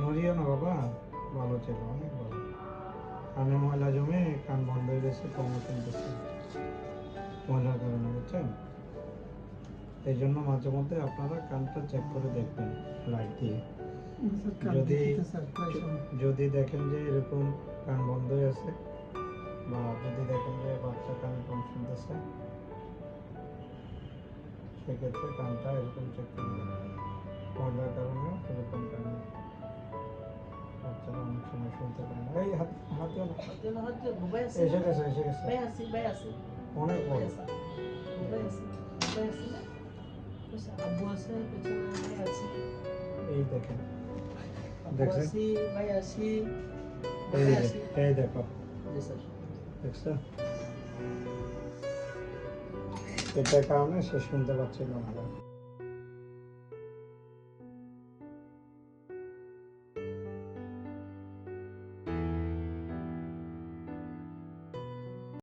নড়িও না বাবা ভালো ছিল অনেক ভালো। কানে ময়লা জমে কান বন্ধ হয়ে গেছে কমও শুনতেছে ময়লার কারণে বুঝছেন এই জন্য মাঝে মধ্যে আপনারা কানটা চেক করে দেখবেন লাইট দিয়ে। যদি যদি দেখেন যে এরকম কান বন্ধ হয়ে আছে বা যদি দেখেন যে বাচ্চা কানে কম শুনতেছে সেক্ষেত্রে কানটা এরকম চেক করবেন। ময়লার কারণে এরকম কান অনেক সময় শুনতে পারে না। এই হাত হাতেও না। এসে গেছে এসে গেছে। অনেক বড়। আব্বু আছে পেছনে আমি আছি। এই দেখেন। আব্বু দেখছেন? আছি ভাই আছি এই ভাই যে- আছি। এই দেখো। জি স্যার। দেখছ? এটার কারণে সে শুনতে পাচ্ছিল না